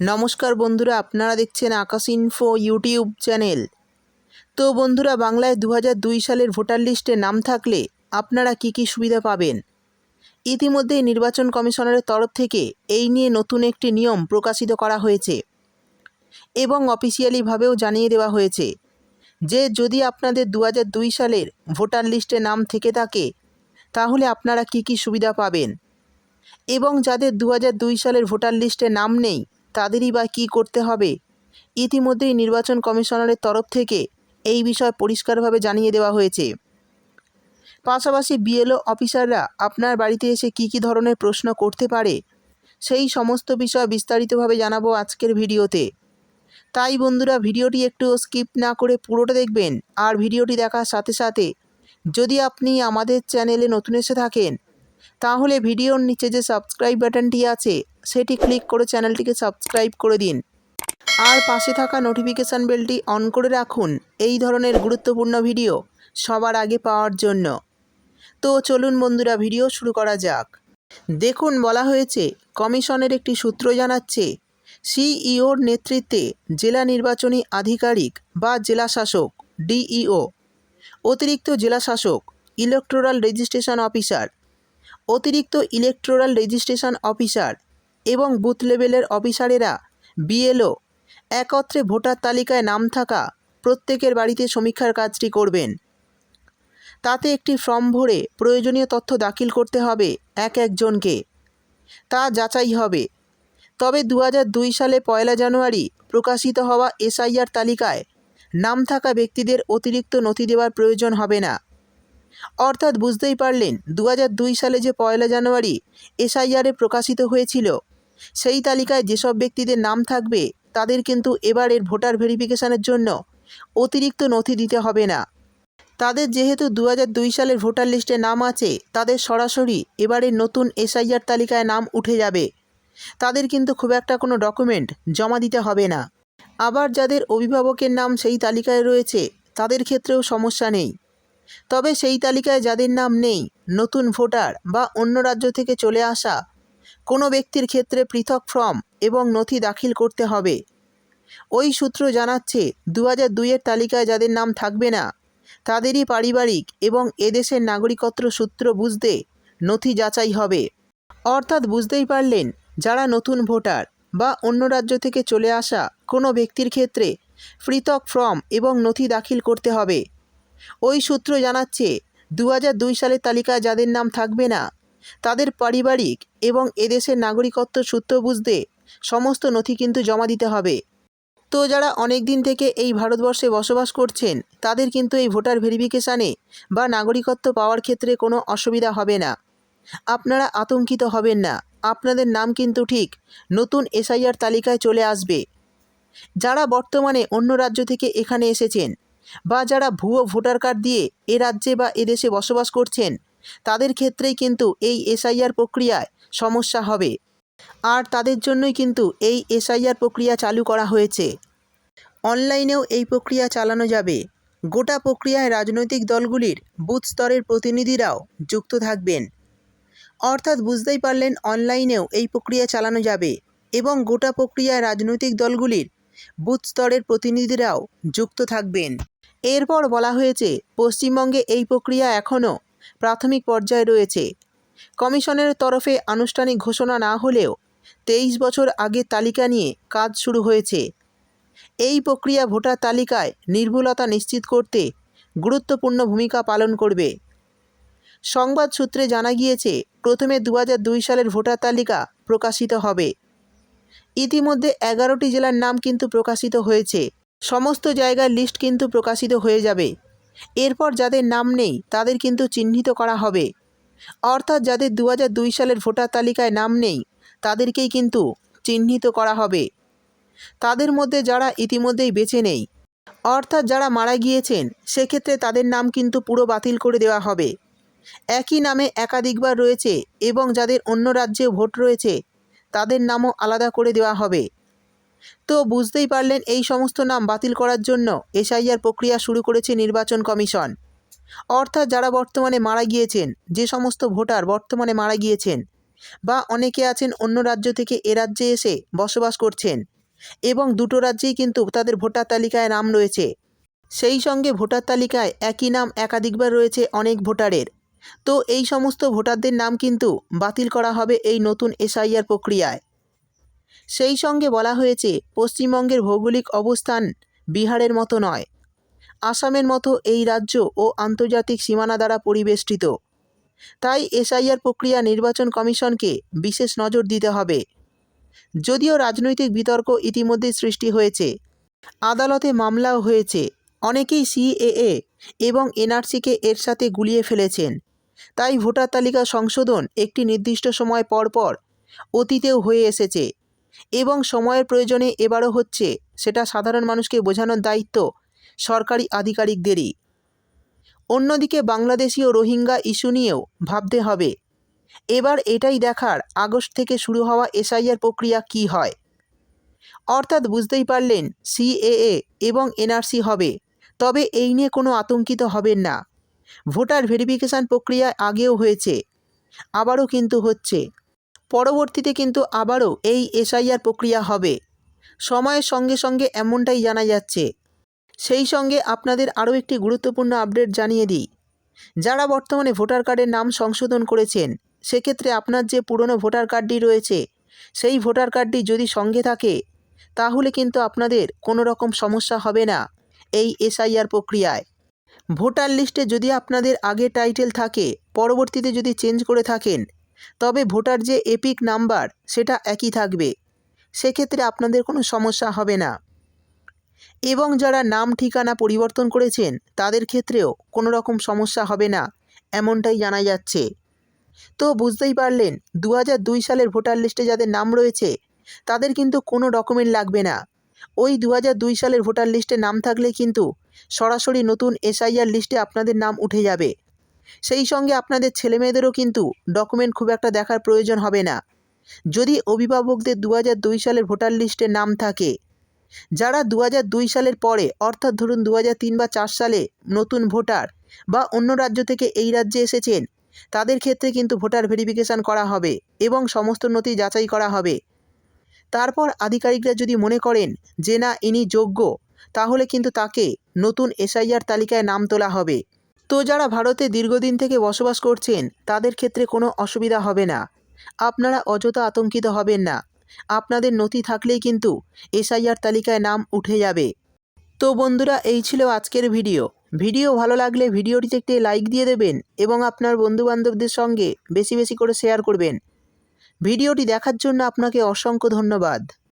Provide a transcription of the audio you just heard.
নমস্কার বন্ধুরা, আপনারা দেখছেন আকাশ ইনফো ইউটিউব চ্যানেল তো বন্ধুরা, বাংলায় দু সালের ভোটার লিস্টে নাম থাকলে আপনারা কি কি সুবিধা পাবেন? ইতিমধ্যেই নির্বাচন কমিশনারের তরফ থেকে এই নিয়ে নতুন একটি নিয়ম প্রকাশিত করা হয়েছে এবং অফিসিয়ালিভাবেও জানিয়ে দেওয়া হয়েছে যে, যদি আপনাদের দু সালের ভোটার লিস্টে নাম থেকে থাকে, তাহলে আপনারা কি কি সুবিধা পাবেন? এবং যাদের দু সালের ভোটার লিস্টে নাম নেই তাদেরই বা কী করতে হবে? ইতিমধ্যেই নির্বাচন কমিশনারের তরফ থেকে এই বিষয় পরিষ্কারভাবে জানিয়ে দেওয়া হয়েছে। পাশাপাশি বিএলও অফিসাররা আপনার বাড়িতে এসে কী কী ধরনের প্রশ্ন করতে পারে, সেই সমস্ত বিষয় বিস্তারিতভাবে জানাব আজকের ভিডিওতে। তাই বন্ধুরা, ভিডিওটি একটু স্কিপ না করে পুরোটা দেখবেন, আর ভিডিওটি দেখার সাথে সাথে যদি আপনি আমাদের চ্যানেলে নতুন এসে থাকেন তাহলে ভিডিওর নিচে যে সাবস্ক্রাইব বাটনটি আছে, সেটি ক্লিক করে চ্যানেলটিকে সাবস্ক্রাইব করে দিন। আর পাশে থাকা নোটিফিকেশান বেলটি অন করে রাখুন। এই ধরনের গুরুত্বপূর্ণ ভিডিও সবার আগে পাওয়ার জন্য। তো চলুন বন্ধুরা ভিডিও শুরু করা যাক। দেখুন, বলা হয়েছে, কমিশনের একটি সূত্র জানাচ্ছে, সিইওর নেতৃত্বে জেলা নির্বাচনী আধিকারিক বা জেলা শাসক, ডিইও, অতিরিক্ত জেলা শাসক ইলেকট্রাল রেজিস্ট্রেশন অফিসার অতিরিক্ত ইলেকট্রাল রেজিস্ট্রেশন অফিসার এবং বুথ লেভেলের অফিসারেরা বিএলও একত্রে ভোটার তালিকায় নাম থাকা প্রত্যেকের বাড়িতে সমীক্ষার কাজটি করবেন। তাতে একটি ফর্ম ভরে প্রয়োজনীয় তথ্য দাখিল করতে হবে এক একজনকে। তা যাচাই হবে। তবে দু সালে পয়লা জানুয়ারি প্রকাশিত হওয়া এসআইআর তালিকায় নাম থাকা ব্যক্তিদের অতিরিক্ত নথি দেওয়ার প্রয়োজন হবে না। অর্থাৎ বুঝতেই পারলেন দু সালে যে পয়লা জানুয়ারি এসআইআরে প্রকাশিত হয়েছিল, সেই তালিকায় যেসব ব্যক্তিদের নাম থাকবে তাদের কিন্তু এবারের ভোটার ভেরিফিকেশনের জন্য অতিরিক্ত নথি দিতে হবে না। তাদের যেহেতু দু সালের ভোটার লিস্টে নাম আছে, তাদের সরাসরি এবারের নতুন এসআইআর তালিকায় নাম উঠে যাবে। তাদের কিন্তু খুব একটা কোনো ডকুমেন্ট জমা দিতে হবে না। আবার যাদের অভিভাবকের নাম সেই তালিকায় রয়েছে, তাদের ক্ষেত্রেও সমস্যা নেই। তবে সেই তালিকায় যাদের নাম নেই, নতুন ভোটার বা অন্য রাজ্য থেকে চলে আসা, কোনো ব্যক্তির ক্ষেত্রে পৃথক ফর্ম এবং নথি দাখিল করতে হবে। ওই সূত্র জানাচ্ছে দু হাজার দুইয়ের তালিকায় যাদের নাম থাকবে না, তাদেরই পারিবারিক এবং এদেশের নাগরিকত্ব সূত্র বুঝতে নথি যাচাই হবে। অর্থাৎ বুঝতেই পারলেন, যারা নতুন ভোটার বা অন্য রাজ্য থেকে চলে আসা কোনো ব্যক্তির ক্ষেত্রে পৃথক ফর্ম এবং নথি দাখিল করতে হবে। ওই সূত্র জানাচ্ছে দু দুই সালের তালিকায় যাদের নাম থাকবে না, তাদের পারিবারিক এবং এদেশের নাগরিকত্ব সূত্র বুঝতে সমস্ত নথি কিন্তু জমা দিতে হবে। তো যারা অনেক দিন থেকে এই ভারতবর্ষে বসবাস করছেন, তাদের কিন্তু এই ভোটার ভেরিফিকেশানে বা নাগরিকত্ব পাওয়ার ক্ষেত্রে কোনো অসুবিধা হবে না। আপনারা আতঙ্কিত হবেন না, আপনাদের নাম কিন্তু ঠিক নতুন এসআইআর তালিকায় চলে আসবে। যারা বর্তমানে অন্য রাজ্য থেকে এখানে এসেছেন বা যারা ভুয়ো ভোটার কার্ড দিয়ে এ রাজ্যে বা এদেশে বসবাস করছেন, তাদের ক্ষেত্রেই কিন্তু এই এসআইআর প্রক্রিয়ায় সমস্যা হবে। আর তাদের জন্যই কিন্তু এই এসআইআর প্রক্রিয়া চালু করা হয়েছে। অনলাইনেও এই প্রক্রিয়া চালানো যাবে। গোটা প্রক্রিয়ায় রাজনৈতিক দলগুলির বুথ স্তরের প্রতিনিধিরাও যুক্ত থাকবেন। অর্থাৎ বুঝতেই পারলেন অনলাইনেও এই প্রক্রিয়া চালানো যাবে এবং গোটা প্রক্রিয়ায় রাজনৈতিক দলগুলির বুথ স্তরের প্রতিনিধিরাও যুক্ত থাকবেন। এরপর বলা হয়েছে, পশ্চিমবঙ্গে এই প্রক্রিয়া এখনও প্রাথমিক পর্যায়ে রয়েছে। কমিশনের তরফে আনুষ্ঠানিক ঘোষণা না হলেও তেইশ বছর আগের তালিকা নিয়ে কাজ শুরু হয়েছে। এই প্রক্রিয়া ভোটার তালিকায় নির্ভুলতা নিশ্চিত করতে গুরুত্বপূর্ণ ভূমিকা পালন করবে। সংবাদ সূত্রে জানা গিয়েছে, প্রথমে দু সালের ভোটার তালিকা প্রকাশিত হবে। ইতিমধ্যে এগারোটি জেলার নাম কিন্তু প্রকাশিত হয়েছে। সমস্ত জায়গার লিস্ট কিন্তু প্রকাশিত হয়ে যাবে। এরপর যাদের নাম নেই, তাদের কিন্তু চিহ্নিত করা হবে। অর্থাৎ যাদের দু দুই সালের ভোটার তালিকায় নাম নেই, তাদেরকেই কিন্তু চিহ্নিত করা হবে। তাদের মধ্যে যারা ইতিমধ্যেই বেঁচে নেই, অর্থাৎ যারা মারা গিয়েছেন, সেক্ষেত্রে তাদের নাম কিন্তু পুরো বাতিল করে দেওয়া হবে। একই নামে একাধিকবার রয়েছে এবং যাদের অন্য রাজ্যে ভোট রয়েছে, তাদের নামও আলাদা করে দেওয়া হবে। তো বুঝতেই পারলেন এই সমস্ত নাম বাতিল করার জন্য এসআইআর প্রক্রিয়া শুরু করেছে নির্বাচন কমিশন। অর্থাৎ যারা বর্তমানে মারা গিয়েছেন, যে সমস্ত ভোটার বর্তমানে মারা গিয়েছেন বা অনেকে আছেন অন্য রাজ্য থেকে এ রাজ্যে এসে বসবাস করছেন এবং দুটো রাজ্যেই কিন্তু তাদের ভোটার তালিকায় নাম রয়েছে। সেই সঙ্গে ভোটার তালিকায় একই নাম একাধিকবার রয়েছে অনেক ভোটারের। তো এই সমস্ত ভোটারদের নাম কিন্তু বাতিল করা হবে এই নতুন এসআইআর প্রক্রিয়ায়। সেই সঙ্গে বলা হয়েছে, পশ্চিমবঙ্গের ভৌগোলিক অবস্থান বিহারের মতো নয়। আসামের মতো এই রাজ্য ও আন্তর্জাতিক সীমানা দ্বারা পরিবেষ্টিত। তাই এসআইআর প্রক্রিয়া নির্বাচন কমিশনকে বিশেষ নজর দিতে হবে। যদিও রাজনৈতিক বিতর্ক ইতিমধ্যেই সৃষ্টি হয়েছে। আদালতে মামলাও হয়েছে। অনেকেই সিএএ এবং এনআরসিকে এর সাথে গুলিয়ে ফেলেছেন। তাই ভোটার তালিকা সংশোধন একটি নির্দিষ্ট সময় পর পর অতীতেও হয়ে এসেছে। এবং সময়ের প্রয়োজনে এবারও হচ্ছে, সেটা সাধারণ মানুষকে বোঝানোর দায়িত্ব সরকারি আধিকারিকদেরই। অন্যদিকে বাংলাদেশি ও রোহিঙ্গা ইস্যু নিয়েও ভাবতে হবে, এবার এটাই দেখার আগস্ট থেকে শুরু হওয়া এসআইআর প্রক্রিয়া কি হয়? অর্থাৎ বুঝতেই পারলেন, সিএএ এবং এনআরসি হবে, তবে এই নিয়ে কোনো আতঙ্কিত হবেন না। ভোটার ভেরিফিকেশান প্রক্রিয়া আগেও হয়েছে, আবারও কিন্তু হচ্ছে। পরবর্তীতে কিন্তু আবারও এই এসআইআর প্রক্রিয়া হবে। সময়ের সঙ্গে সঙ্গে এমনটাই জানা যাচ্ছে। সেই সঙ্গে আপনাদের আরও একটি গুরুত্বপূর্ণ আপডেট জানিয়ে দিই। যারা বর্তমানে ভোটার কার্ডের নাম সংশোধন করেছেন, সেক্ষেত্রে আপনার যে পুরনো ভোটার কার্ডটি রয়েছে, সেই ভোটার কার্ডটি যদি সঙ্গে থাকে, তাহলে কিন্তু আপনাদের কোনো রকম সমস্যা হবে না এই এসআইআর প্রক্রিয়ায়। ভোটার লিস্টে যদি আপনাদের আগে টাইটেল থাকে, পরবর্তীতে যদি চেঞ্জ করে থাকেন তবে ভোটার যে এপিক নাম্বার, সেটা একই থাকবে। সেক্ষেত্রে আপনাদের কোনো সমস্যা হবে না। এবং যারা নাম ঠিকানা পরিবর্তন করেছেন, তাদের ক্ষেত্রেও কোনো রকম সমস্যা হবে না, এমনটাই জানা যাচ্ছে। তো বুঝতেই পারলেন দু সালের ভোটার লিস্টে যাদের নাম রয়েছে, তাদের কিন্তু কোনো ডকুমেন্ট লাগবে না। ওই দু সালের ভোটার লিস্টে নাম থাকলে কিন্তু সরাসরি নতুন এসআইআর লিস্টে আপনাদের নাম উঠে যাবে। সেই সঙ্গে আপনাদের ছেলেমেয়েদেরও কিন্তু ডকুমেন্ট খুব একটা দেখার প্রয়োজন হবে না। যদি অভিভাবকদের দু সালের ভোটার লিস্টে নাম থাকে, যারা দু সালের পরে, অর্থাৎ ধরুন দু বা চার সালে নতুন ভোটার বা অন্য রাজ্য থেকে এই রাজ্যে এসেছেন, তাদের ক্ষেত্রে কিন্তু ভোটার ভেরিফিকেশান করা হবে এবং সমস্ত নথি যাচাই করা হবে। তারপর আধিকারিকরা যদি মনে করেন যে না, ইনি যোগ্য, তাহলে কিন্তু তাকে নতুন এসআইআর তালিকায় নাম তোলা হবে। তো যারা ভারতে দীর্ঘদিন থেকে বসবাস করছেন, তাদের ক্ষেত্রে কোনো অসুবিধা হবে না। আপনারা অযথা আতঙ্কিত হবেন না। আপনাদের নথি থাকলেই কিন্তু এসআইআর তালিকায় নাম উঠে যাবে। তো বন্ধুরা, এই ছিল আজকের ভিডিও। ভিডিও ভালো লাগলে ভিডিওটিতে একটি লাইক দিয়ে দেবেন এবং আপনার বন্ধুবান্ধবদের সঙ্গে বেশি বেশি করে শেয়ার করবেন। ভিডিওটি দেখার জন্য আপনাকে অসংখ্য ধন্যবাদ।